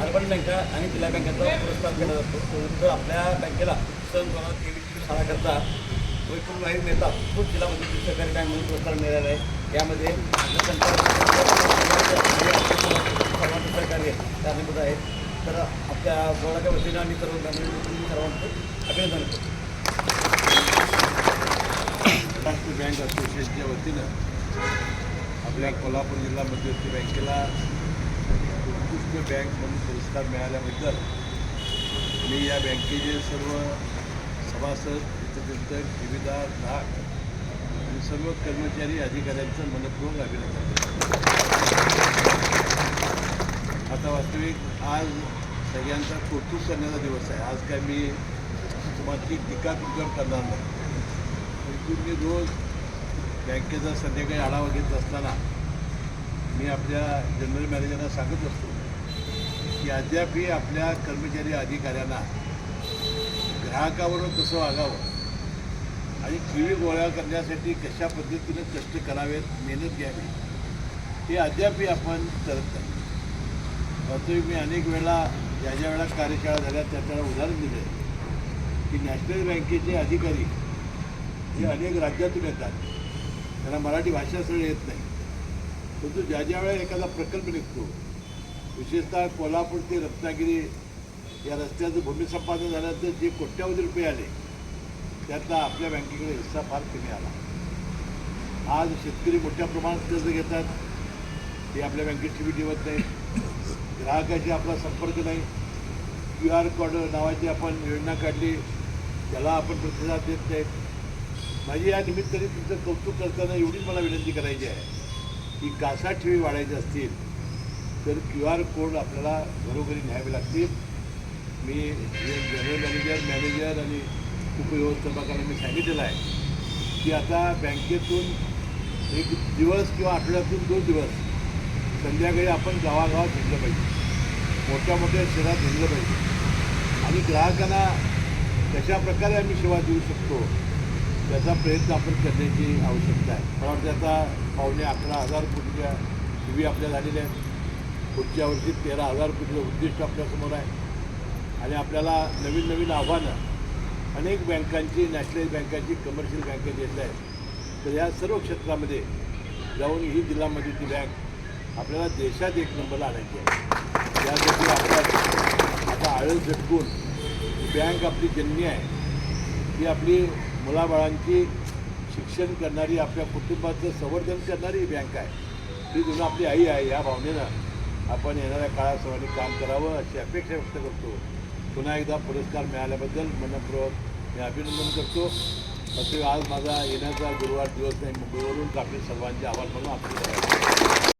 Urban बँका आणि जिल्हा बँकेचा पुरस्कार दिला जातो. परंतु आपल्या बँकेला सन दोन हजार तेवीस सालाकरता वैकुंठभाई मेहता तो जिल्हा मध्यवर्ती सहकारी बँक म्हणून पुरस्कार मिळाला आहे. त्यामध्ये सर्वांचं सहकार्य कारणीभूत आहे. तर आपल्या बोर्डाच्या वतीनं आणि सर्व बँकांनी सर्वांचं अभिनंदन करतो. महाराष्ट्र बँक असोसिएशनच्या वतीनं आपल्या कोल्हापूर जिल्हा मध्यवर्ती बँकेला उत्कृष्ट बँक म्हणून पुरस्कार मिळाल्याबद्दल मी या बँकेचे सर्व सभासद हितचिंतक ठेवीदार ग्राहक आणि सर्व कर्मचारी अधिकाऱ्यांचं मनपूर्वक अभिनंदन करतो. आता वास्तविक आज सगळ्यांचा कौतुक करण्याचा दिवस आहे. आज काय मी तुम्हाला टीका तुमच्यावर करणार नाही. परंतु मी रोज बँकेचा संध्याकाळी आढावा घेत असताना मी आपल्या जनरल मॅनेजरला सांगत असतो. की अद्यापही आपल्या कर्मचारी अधिकाऱ्यांना ग्राहकाबरोबर कसं वागावं आणि किवी गोळा करण्यासाठी कशा पद्धतीनं कष्ट करावेत मेहनत घ्यावी हे अद्यापही आपण करत नाही. वास्तविक मी अनेक वेळा ज्या ज्या वेळा कार्यशाळा झाल्या त्या त्याला उदाहरण दिलं की नॅशनल बँकेचे अधिकारी हे अनेक राज्यातून येतात. त्यांना मराठी भाषा सगळं येत नाही. परंतु ज्या ज्या वेळा एखादा प्रकल्प निघतो विशेषतः कोल्हापूर ते रत्नागिरी या रस्त्याचं भूमिसंपादन झाल्यानंतर जे कोट्यावधी रुपये आले त्यातला आपल्या बँकेकडे हिस्सा फार कमी आला. आज शेतकरी मोठ्या प्रमाणात कर्ज घेतात. ते आपल्या बँकेत ठेवी व्ही ठेवत नाही ग्राहकाशी आपला संपर्क नाही. क्यू आर कोड नावाची आपण योजना काढली. त्याला आपण प्रतिसाद देत नाहीत. माझी या निमित्ताने तुमचं कौतुक करताना एवढीच मला विनंती करायची आहे की कासा ठेवी वाढायच्या असतील तर क्यू आर कोड आपल्याला घरोघरी न्यावे लागतील. मी जनरल मॅनेजर मॅनेजर आणि उपव्यवस्थापकाला मी सांगितलेलं आहे की आता बँकेतून एक दिवस किंवा आठवड्यातून दोन दिवस संध्याकाळी आपण गावागावात भेटलं पाहिजे. मोठ्या मोठ्या शहरात भेटलं पाहिजे. आणि ग्राहकांना कशाप्रकारे आम्ही सेवा देऊ शकतो त्याचा प्रयत्न आपण करण्याची आवश्यकता आहे. मला वाटतं आता पावणे अकरा हजार कोटीच्या टी व्ही आपल्या झालेल्या आहेत. पुढच्या वर्षी तेरा हजार कोटीचं उद्दिष्ट आपल्यासमोर आहे. आणि आपल्याला नवीन नवीन आव्हानं अनेक बँकांची नॅशनल बँकांची कमर्शियल बँका येत आहेत. तर या सर्व क्षेत्रामध्ये जाऊन ही जिल्ह्यामध्ये ती बँक आपल्याला देशात एक नंबरला आणायची आहे. यासाठी आपल्या आता आळस झटकून बँक आपली जन्मी आहे. ही आपली मुलाबाळांची शिक्षण करणारी आपल्या कुटुंबाचं संवर्धन करणारी बँक आहे. ती जुनं आपली आई आहे या भावनेनं आपण येणाऱ्या काळात काम करावं अशी अपेक्षा व्यक्त करतो. पुन्हा एकदा पुरस्कार मिळाल्याबद्दल मनपूर्वक मी अभिनंदन करतो. असे आज माझा येण्याचा गुरुवार दिवस नाही मुंबईवरून आपले सर्वांचे आवाज म्हणून आपले